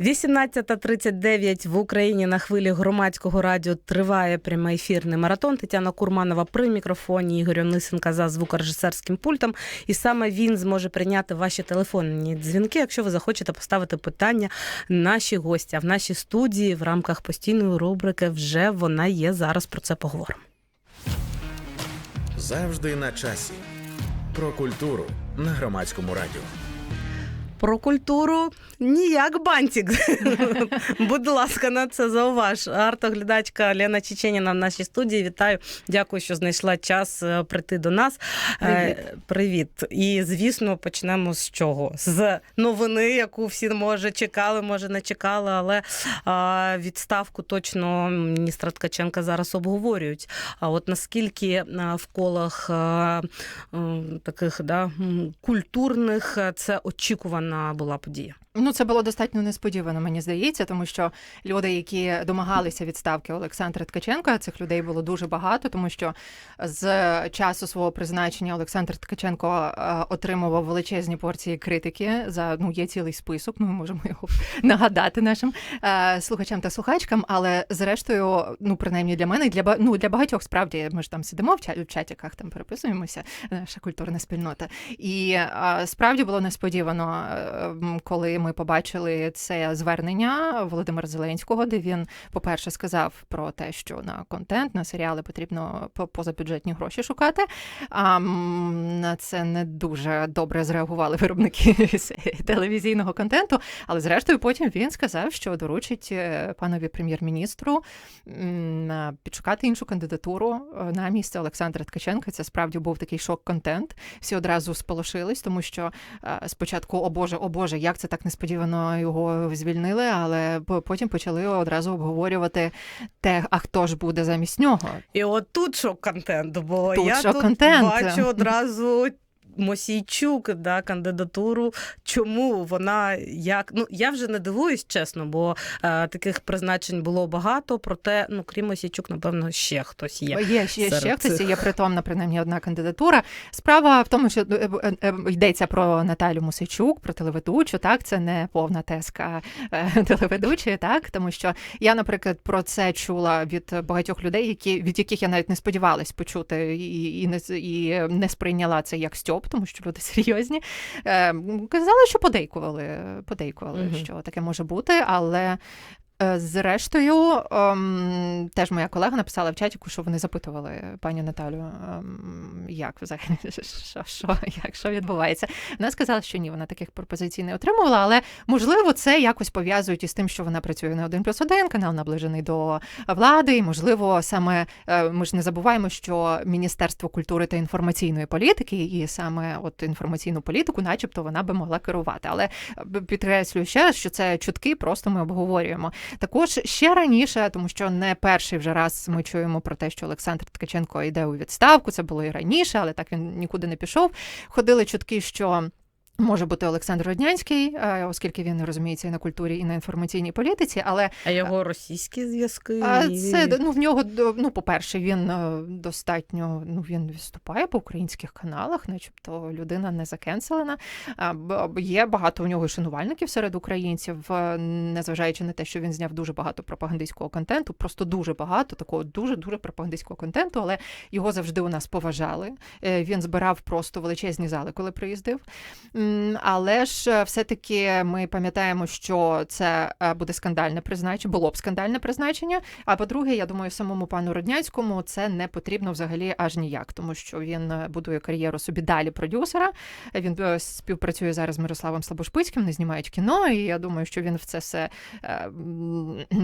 18.39 в Україні на хвилі громадського радіо триває прямий ефірний маратон. Тетяна Курманова при мікрофоні Ігор Онисенка за звукорежисерським пультом. І саме він зможе прийняти ваші телефонні дзвінки, якщо ви захочете поставити питання наші гості. А в нашій студії в рамках постійної рубрики вже вона є. Зараз про це поговоримо. Завжди на часі. Про культуру на громадському радіо. Про культуру ніяк бантик. Будь ласка, на це зауваж. Артоглядачка Лена Чеченіна в нашій студії. Вітаю. Дякую, що знайшла час е, прийти до нас. Привіт. Е, Привіт. І звісно, почнемо з чого? З новини, яку всі може чекали, може не чекали, але відставку точно міністра Ткаченка зараз обговорюють. А от наскільки в колах таких да, культурних це очікувана була подія? Ну, це було достатньо несподівано, мені здається, тому що люди, які домагалися відставки Олександра Ткаченка, цих людей було дуже багато, тому що з часу свого призначення Олександр Ткаченко е, отримував величезні порції критики. За ну є цілий список. Ми можемо його нагадати нашим е, слухачам та слухачкам. Але зрештою, ну принаймні для мене, для ну, для багатьох справді ми ж там сидимо в ча- чатіках, там переписуємося, наша культурна спільнота. І е, справді було несподівано, коли ми побачили це звернення Володимира Зеленського, де він, по-перше, сказав про те, що на контент, на серіали потрібно по- позабюджетні гроші шукати. А на це не дуже добре зреагували виробники телевізійного контенту. Але зрештою, потім він сказав, що доручить е, панові прем'єр-міністру підшукати іншу кандидатуру е, на місце Олександра Ткаченка. Це справді був такий шок-контент. Всі одразу сполошились, тому що е, спочатку, о Боже, о Боже, як це так несподівано його звільнили, але по- потім почали одразу обговорювати те, а хто ж буде замість нього. І от тут шок-контент, бо Тут я тут бачу одразу. Мосійчук, да, кандидатуру. Чому вона як? Ну я вже не дивуюсь, чесно, бо е, таких призначень було багато. Проте, ну крім Мосійчук, напевно, ще хтось є. Є ще, ще хтось, цих. є притомна принаймні одна кандидатура. Справа в тому, що е, е, е, йдеться про Наталю Мусичук, про телеведучу. Так, це не повна теска е, телеведучої, так тому що я, наприклад, про це чула від багатьох людей, які від яких я навіть не сподівалась почути і, і не і не сприйняла це як стьоп, тому що люди серйозні. Е, казали, що подейкували, подейкували, угу. що таке може бути, але. Е, Зрештою, ем, теж моя колега написала в чаті, що вони запитували пані Наталю, ем, як взагалі що, що, як, що відбувається. Вона сказала, що ні, вона таких пропозицій не отримувала, але можливо це якось пов'язують із тим, що вона працює на 1 плюс 1, канал наближений до влади. І можливо, саме е, ми ж не забуваємо, що Міністерство культури та інформаційної політики, і саме от інформаційну політику, начебто, вона би могла керувати. Але е, підкреслюю ще раз, що це чутки, просто ми обговорюємо. Також ще раніше, тому що не перший вже раз ми чуємо про те, що Олександр Ткаченко йде у відставку. Це було і раніше, але так він нікуди не пішов. Ходили чутки, що. Може бути Олександр Роднянський, е, оскільки він розуміється і на культурі, і на інформаційній політиці, але А його російські зв'язки а це ну в нього ну, по-перше, він е, достатньо ну він виступає по українських каналах, начебто людина не закенселена. Є багато у нього і шанувальників серед українців, е, незважаючи на те, що він зняв дуже багато пропагандистського контенту, просто дуже багато такого дуже дуже пропагандистського контенту, але його завжди у нас поважали. Він збирав просто величезні зали, коли приїздив. Але ж е, все-таки ми пам'ятаємо, що це е, буде скандальне призначення, було б скандальне призначення. А по-друге, я думаю, самому пану Роднянському це не потрібно взагалі аж ніяк, тому що він е, будує кар'єру собі далі продюсера. Він співпрацює зараз з Мирославом Слабошпицьким, вони знімають кіно, і я думаю, що він в це все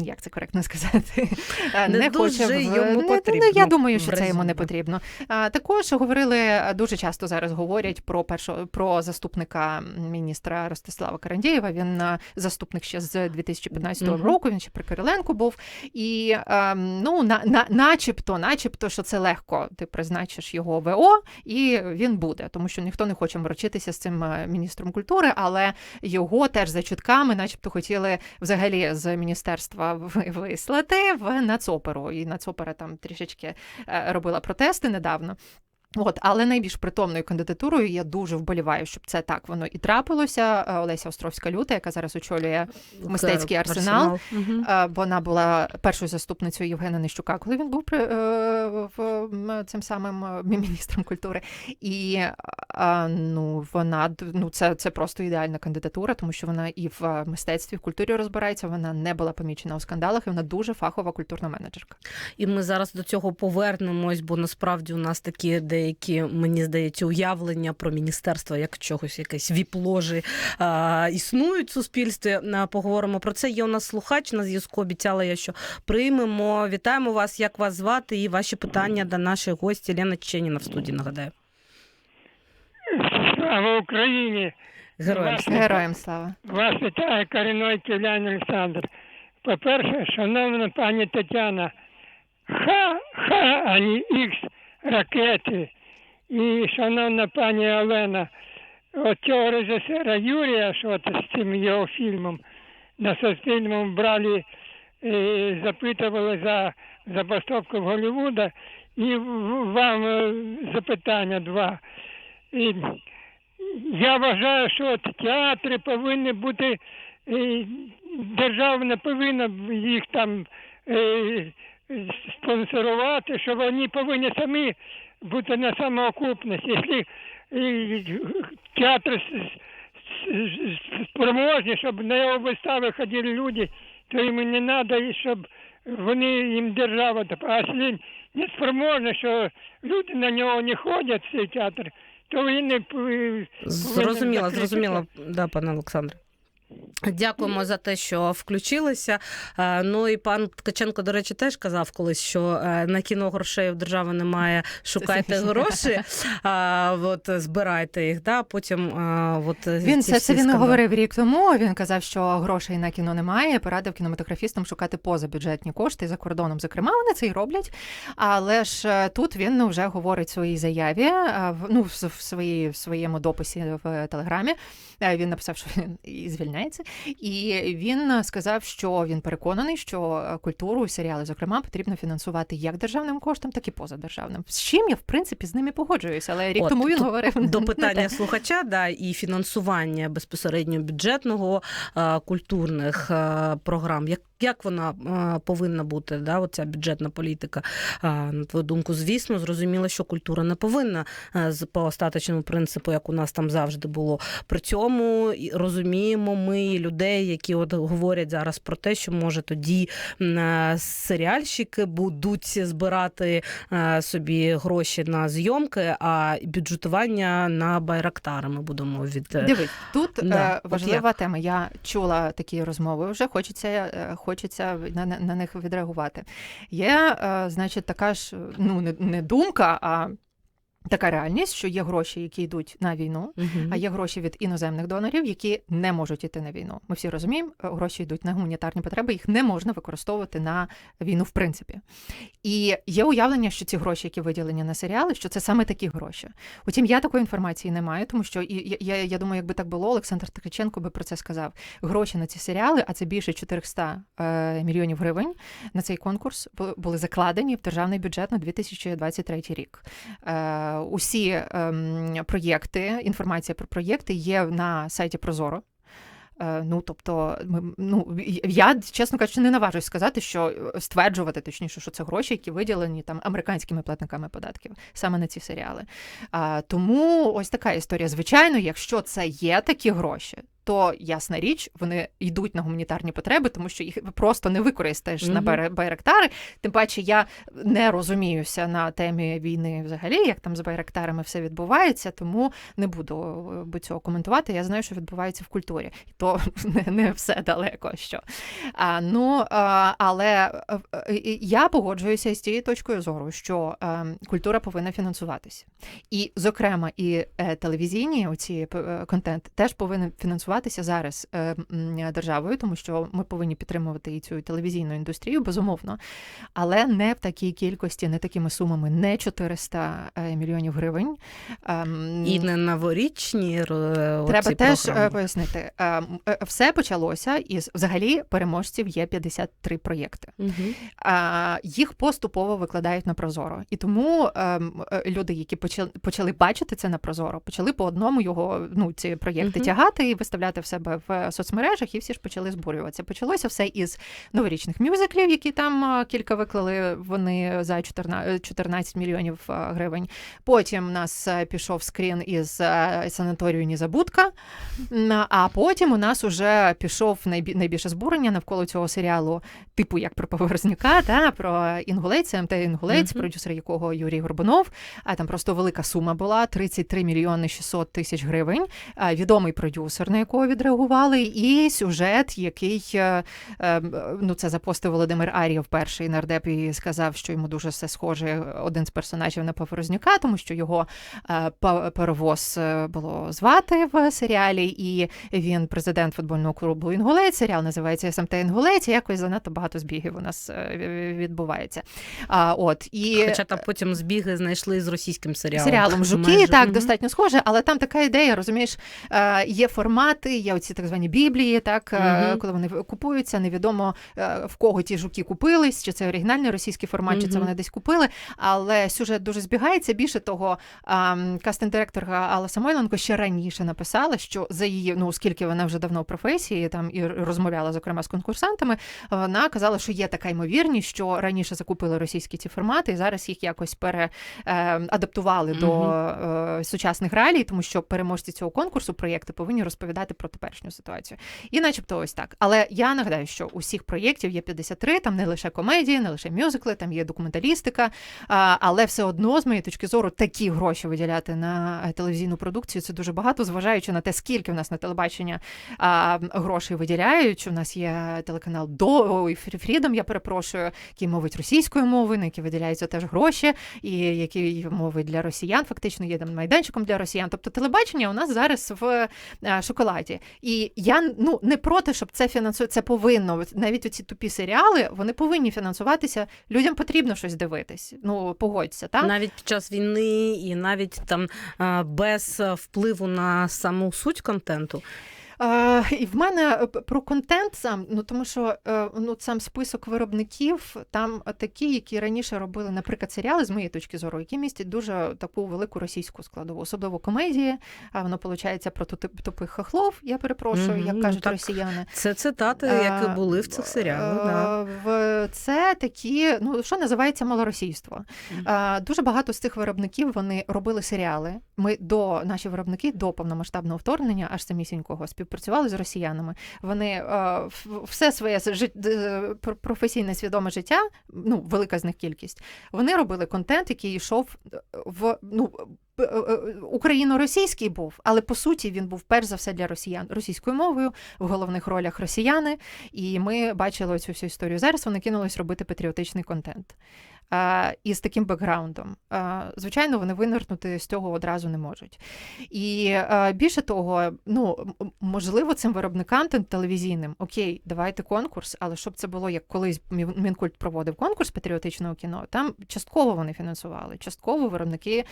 як це коректно сказати, е, Не дуже в- йому не- потрібно, я думаю, що це йому не потрібно. Також говорили дуже часто зараз говорять про першого про заступника заступника міністра Ростислава Карандєєва. Він е, заступник ще з 2015 Мгм. року. Він ще при Кириленку був. І ем, ну, на, на, начебто, начебто, що це легко. Ти призначиш його ВО, і він буде, тому що ніхто не хоче морочитися з цим е, міністром культури, але його теж за чутками, начебто, хотіли взагалі з міністерства вислати в нацоперу. І нацопера там трішечки е, робила протести недавно. От, але найбільш притомною кандидатурою я дуже вболіваю, щоб це так воно і трапилося. Е, Олеся Островська люта, яка зараз очолює Мистецький арсенал. Мгм. Е, Вона була першою заступницею Євгена Нищука, коли він був при е, в цим самим е, міністром культури. І е, ну вона ну це, це просто ідеальна кандидатура, тому що вона і в е, мистецтві, в культурі розбирається. Вона не була помічена у скандалах, і вона дуже фахова культурна менеджерка. І ми зараз до цього повернемось, бо насправді у нас такі деякі, мені здається, уявлення про міністерство як чогось, якесь віп-ложі а, існують в суспільстві. А, Поговоримо про це. Є у нас слухач на зв'язку. Обіцяла я, що приймемо. Вітаємо вас. Як вас звати? І ваші питання до нашої гості Лена Ченіна в студії. Нагадаю. Слава Україні! Героям слава. Героям слава. Вас вітає корінний килян Олександр. По-перше, шановна пані Тетяна, ха, ха, а не ікс ракети. І шановна пані Олена, от цього режисера Юрія, що от з цим його фільмом на Суспільному брали, е, запитували за забастовку в Голлівуда. І вам е, запитання два. І я вважаю, що от театри повинні бути, е, держава не повинна їх там спонсорувати, що вони повинні самі бути на самоокупності. Якщо е, театр спроможні, щоб на його вистави ходили люди, то їм не треба, щоб вони їм держава. А якщо не спроможні, що люди на нього не ходять цей театр, то він не Зрозуміло, зрозуміло, да, пане Олександре. Дякуємо за те, що включилися. Е, Ну і пан Ткаченко, до речі, теж казав колись, що е, на кіно грошей в держави немає. Шукайте гроші, от збирайте їх. Да? Потім а, от Він це, це він говорив рік тому. Він казав, що грошей на кіно немає. Порадив кінематографістам шукати позабюджетні кошти за кордоном. Зокрема, вони це і роблять. Але ж е, тут він ну, вже говорить в своїй заяві, е, ну в, своїй в своєму дописі в телеграмі. Е, Він написав, що він і звільняється, і він сказав, що він переконаний, що е, культуру, серіали, зокрема, потрібно фінансувати як державним коштом, так і позадержавним. З чим я в принципі з ними погоджуюся. Але рік От, тому він говорив до питання слухача, да, і фінансування безпосередньо бюджетного е, культурних е, програм. Як, як вона е, повинна бути, да, оця бюджетна політика? Е, на твою думку, звісно, зрозуміло, що культура не повинна е, по остаточному принципу, як у нас там завжди було. При цьому розуміємо ми людей, які от говорять зараз про те, що може тоді е, серіальщики будуть збирати е, собі гроші на зйомки, а бюджетування на байрактари ми будемо від е, Дивись, тут Да, е, от важлива тема. Я чула такі розмови. Вже хочеться, хочеться на, на, на них відреагувати. Є, значить, така ж ну не, не думка, а така реальність, що є гроші, які йдуть на війну. Мгм. А є гроші від іноземних донорів, які не можуть йти на війну. Ми всі розуміємо, е, гроші йдуть на гуманітарні потреби, їх не можна використовувати на війну в принципі. І є уявлення, що ці гроші, які виділені на серіали, що це саме такі гроші. Утім, я такої інформації не маю, тому що і я, я, я думаю, якби так було, Олександр Ткаченко би про це сказав. Гроші на ці серіали, а це більше 400 е, мільйонів гривень на цей конкурс були закладені в державний бюджет на 2023 рік. Е, усі ем, проєкти, інформація про проєкти є на сайті Прозоро. Е, Ну, тобто, ну я чесно кажучи, не наважусь сказати, що е, стверджувати точніше, що це гроші, які виділені там американськими платниками податків саме на ці серіали. А, тому ось така історія. Звичайно, якщо це є такі гроші, то ясна річ, вони йдуть на гуманітарні потреби, тому що їх просто не використаєш на Мгм. Байре- байрактари. Тим паче, я не розуміюся на темі війни взагалі, як там з байрактарами все відбувається, тому не буду е, би цього коментувати. Я знаю, що відбувається в культурі, і то не, не все далеко. Що а, ну а, але е, е, я погоджуюся з тією точкою зору, що е, культура повинна фінансуватися, і зокрема, і телевізійні оці контент теж повинен фінансуватися зараз е, державою, тому що ми повинні підтримувати і цю телевізійну індустрію, безумовно, але не в такій кількості, не такими сумами, не 400 е, мільйонів гривень. Ем, І не новорічні е, Треба теж програми. пояснити. Е, м, е, Все почалося із взагалі переможців є 53 проєкти. А, їх поступово викладають на Прозоро. І тому ем, люди, які почали, бачити це на Прозоро, почали по одному його ну, ці проєкти Мгм. тягати і виставляти в себе в соцмережах, і всі ж почали збурюватися. Почалося все із новорічних мюзиклів, які там кілька виклали вони за 14, 14 мільйонів гривень. Потім у нас е, пішов скрін із е, санаторію Нізабудка. А потім у нас уже пішов найбі- найбільше збурення навколо цього серіалу, типу як про Поверзнюка, та про інгулець, МТ Інгулець, Мгм. продюсер якого Юрій Горбунов. А там просто велика сума була 33 мільйони 600 тисяч гривень. Відомий продюсер, на якого відреагували, і сюжет, який е, е, ну це запостив Володимир Ар'єв, перший нардеп, і сказав, що йому дуже все схоже один з персонажів на Поворознюка, тому що його е, паровоз було звати в серіалі, і він президент футбольного клубу Інгулець. Серіал називається СМТ Інгулець. Якось занадто багато збігів у нас відбувається. А, от і Хоча там потім збіги знайшли з російським серіалом. серіалом Жуки, Майже. так, достатньо схоже, але там така ідея, розумієш, є формати, є оці так звані біблії, так, Мгм. коли вони купуються, невідомо е, в кого ті жуки купились, чи це оригінальний російський формат, чи це вони десь купили. Але сюжет дуже збігається. Більше того, кастинг-директорка Алла Самойленко ще раніше написала, що за її, ну оскільки вона вже давно в професії, там і розмовляла зокрема з конкурсантами, вона казала, що є така ймовірність, що раніше закупили російські ці формати, і зараз їх якось пере е, адаптували до сучасних реалій, тому що переможці цього конкурсу проєкти повинні розповідати про теперішню ситуацію. І начебто ось так. Але я нагадаю, що усіх проєктів є 53, там не лише комедії, не лише мюзикли, там є документалістика. Але все одно, з моєї точки зору, такі гроші виділяти на телевізійну продукцію це дуже багато, зважаючи на те, скільки в нас на телебачення грошей виділяють. У нас є телеканал до Фрідом, я перепрошую, який мовить російською мовою, на який виділяються теж гроші, і який мовить для росіян, фактично є там майданчиком для росіян. Тобто телебачення у нас зараз в е, шоколаді. І я ну не проти, щоб це фінансує. Це повинно навіть оці тупі серіали вони повинні фінансуватися. Людям потрібно щось дивитись. Ну погодься, так? Навіть під час війни і навіть там без е, впливу на саму суть контенту. Е, і в мене е, про контент сам, ну тому що е, ну сам список виробників там такі, які раніше робили, наприклад, серіали з моєї точки зору, які містять дуже таку велику російську складову, особливо комедії. А воно виходить про тупи- тупих хохлов. Я перепрошую, Мгм, як ну, кажуть так. росіяни. Це цитати, які Е, були в цих серіалах. е, Да. В це такі, ну що називається малоросійство. Мгм. Е, Дуже багато з цих виробників вони робили серіали. Ми до наші виробники до повномасштабного вторгнення, аж самісінького, співпрацювали з росіянами. Вони е, все своє е, про- професійне свідоме життя, ну велика з них кількість. Вони робили контент, який йшов в ну. е, е, Україно-російський був, але по суті він був перш за все для росіян російською мовою в головних ролях росіяни. І ми бачили цю всю історію. Зараз вони кинулись робити патріотичний контент. А, і з таким бекграундом. Звичайно, вони винирнути з цього одразу не можуть. І більше того, ну можливо, цим виробникам тел- телевізійним окей, давайте конкурс, але щоб це було як колись Мін- Мінкульт проводив конкурс патріотичного кіно, там частково вони фінансували, частково виробники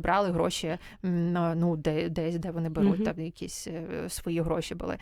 брали гроші ну, десь, де вони беруть, Мгм. там якісь е, свої гроші були.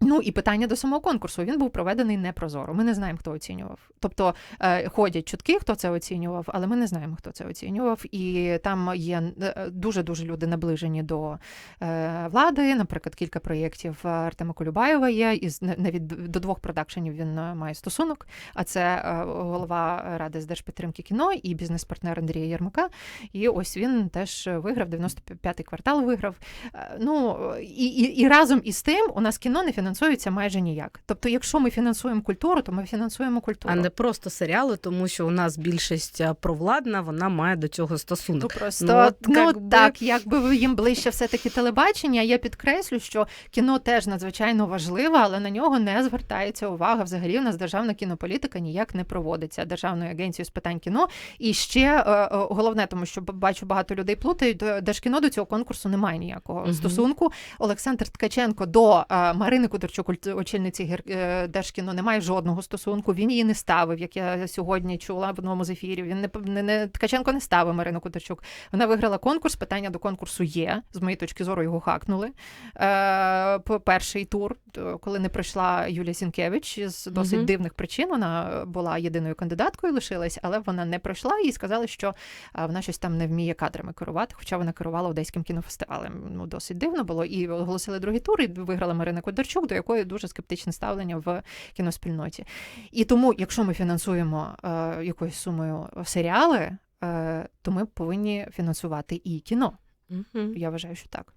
Ну і питання до самого конкурсу. Він був проведений непрозоро. Ми не знаємо, хто оцінював. Тобто е, ходять чутки, хто це оцінював, але ми не знаємо, хто це оцінював. І там є дуже дуже люди наближені до е, влади. Наприклад, кілька проєктів Артема Колюбаєва є. І навіть до двох продакшенів він е, має стосунок. А це е, голова ради з держпідтримки кіно і бізнес-партнер Андрія Єрмака. І ось він теж виграв 95-й квартал. Виграв. Е, ну і, і, і разом із тим у нас кіно не фінансує фінансуються майже ніяк. Тобто, якщо ми фінансуємо культуру, то ми фінансуємо культуру. А не просто серіали, тому що у нас більшість провладна, вона має до цього стосунок. Ну просто ну, от, ну як так, якби їм ближче все таки телебачення. Я підкреслю, що кіно теж надзвичайно важливе, але на нього не звертається увага. Взагалі, у нас державна кінополітика ніяк не проводиться державною агенцією з питань кіно. І ще е, е, головне, тому що бачу багато людей плутають. Держкіно до цього конкурсу немає ніякого угу. стосунку. Олександр Ткаченко до е, Марини Кудерчук, очільниці е, Держкіно, не має жодного стосунку. Він її не ставив, як я сьогодні чула в одному з ефірів. Він не, не, не Ткаченко не ставив Марину Кудерчук. Вона виграла конкурс. Питання до конкурсу є. З моєї точки зору його хакнули. Е, Перший тур, коли не пройшла Юлія Сінкевич з досить mm дивних причин. Вона була єдиною кандидаткою, лишилась, але вона не пройшла і сказали, що вона щось там не вміє кадрами керувати, хоча вона керувала одеським кінофестивалем. Ну досить дивно було. І оголосили другий тур. І виграла Марина Кудерчук до якої дуже скептичне ставлення в кіноспільноті. І тому, якщо ми фінансуємо е, якоюсь сумою серіали, е, то ми повинні фінансувати і кіно. Угу. Я вважаю, що так.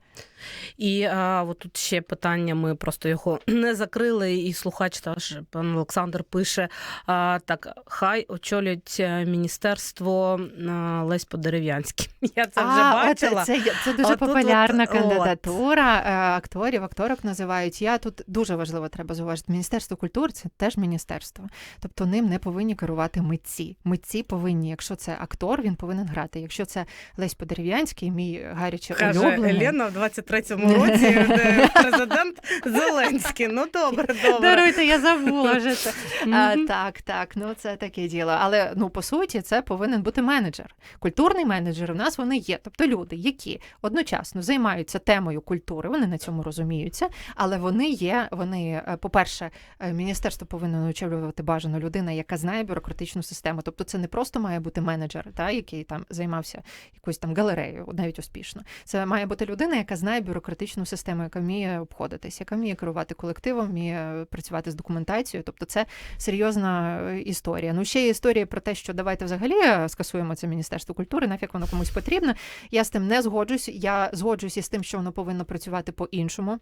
І а, от тут ще питання, ми просто його не закрили, і слухач теж пан Олександр пише: а, так, хай очолюють е, міністерство а, Лесь Подерев'янський. Я це вже а, бачила. Це, це, це дуже от, популярна от, кандидатура. От. Акторів, акторок називають. Я тут дуже важливо треба зауважити. Міністерство культури це теж міністерство. Тобто ним не повинні керувати митці. Митці повинні, якщо це актор, він повинен грати. Якщо це Лесь Подерев'янський, мій гаряче улюблений. Елена 23-му році президент Зеленський. Ну добре, добре. Даруйте, я забула вже це. А, Так, так, ну це таке діло. Але ну по суті, це повинен бути менеджер. Культурний менеджер у нас вони є. Тобто люди, які одночасно займаються темою культури, вони на цьому розуміються, але вони є. Вони, е, по-перше, е, міністерство повинно очолювати бажану людина, яка знає бюрократичну систему. Тобто, це не просто має бути менеджер, та який там займався якоюсь там галереєю, навіть успішно. Це має бути людина, яка знає бюрократичну систему, яка вміє обходитись, яка вміє керувати колективом, вміє працювати з документацією. Тобто, це серйозна е, історія. Ну ще є історія про те, що давайте взагалі е, скасуємо це міністерство культури, нафіг воно комусь потрібно. Я з тим не згоджуюсь. Я згоджуюся із тим, що воно повинно працювати по-іншому.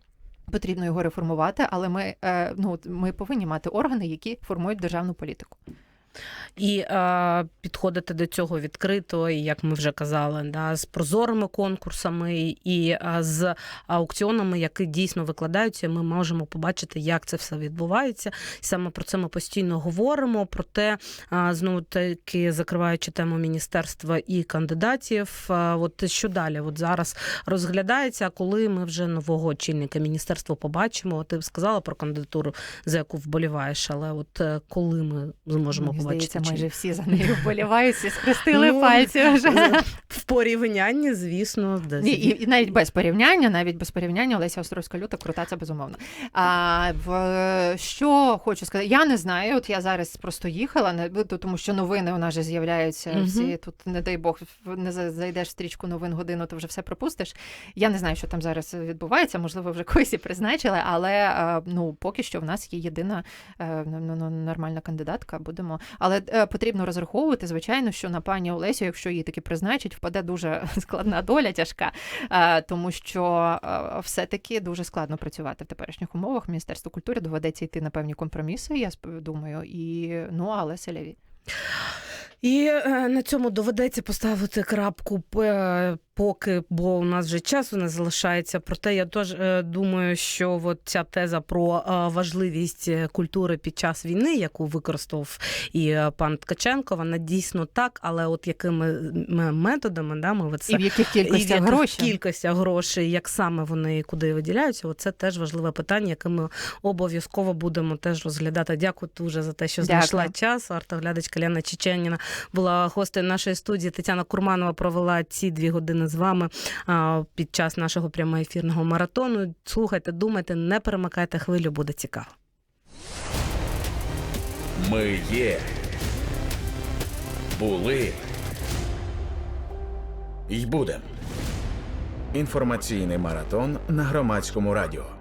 Потрібно його реформувати, але ми е, ну ми повинні мати органи, які формують державну політику і е, підходити до цього відкрито, і як ми вже казали, да, з прозорими конкурсами і е, з аукціонами, які дійсно викладаються. Ми можемо побачити, як це все відбувається. І саме про це ми постійно говоримо. Проте е, знову таки закриваючи тему міністерства і кандидатів. Е, от що далі? От зараз розглядається, коли ми вже нового очільника міністерства побачимо. Ти сказала про кандидатуру, за яку вболіваєш, але от коли ми зможемо побачити. Здається, майже всі за нею вболівають, всі скрестили ну, пальці вже. В порівнянні, звісно, десь. І, і навіть без порівняння, навіть без порівняння Олеся Островська люта крута, це безумовно. А в що хочу сказати, я не знаю. От я зараз просто їхала, не тому що новини у нас же з'являються. Угу. Всі тут, не дай Бог, не зайдеш в стрічку новин годину, то вже все пропустиш. Я не знаю, що там зараз відбувається. Можливо, вже когось і призначили, але ну поки що в нас є єдина ну, нормальна кандидатка. Будемо, але потрібно розраховувати, звичайно, що на пані Олесю, якщо її таки призначать, впаде дуже складна доля тяжка, тому що все-таки дуже складно працювати в теперішніх умовах. Міністерство культури доведеться йти на певні компроміси, я думаю, і ну але селяві. І е, на цьому доведеться поставити крапку поки, бо у нас вже часу не залишається. Проте я теж е, думаю, що от ця теза про е, важливість культури під час війни, яку використав і пан Ткаченко, вона дійсно так, але от якими методами да, ми це і в яких кількостях грошей кількостях грошей, як саме вони куди виділяються, оце теж важливе питання, яке ми обов'язково будемо теж розглядати. Дякую дуже за те, що знайшла час. Артоглядачка Ляна Чеченіна була гостею нашої студії. Тетяна Курманова провела ці дві години з вами під час нашого прямоефірного маратону. Слухайте, думайте, не перемикайте хвилю, буде цікаво. Ми є. Були. й будем. Інформаційний маратон на громадському радіо.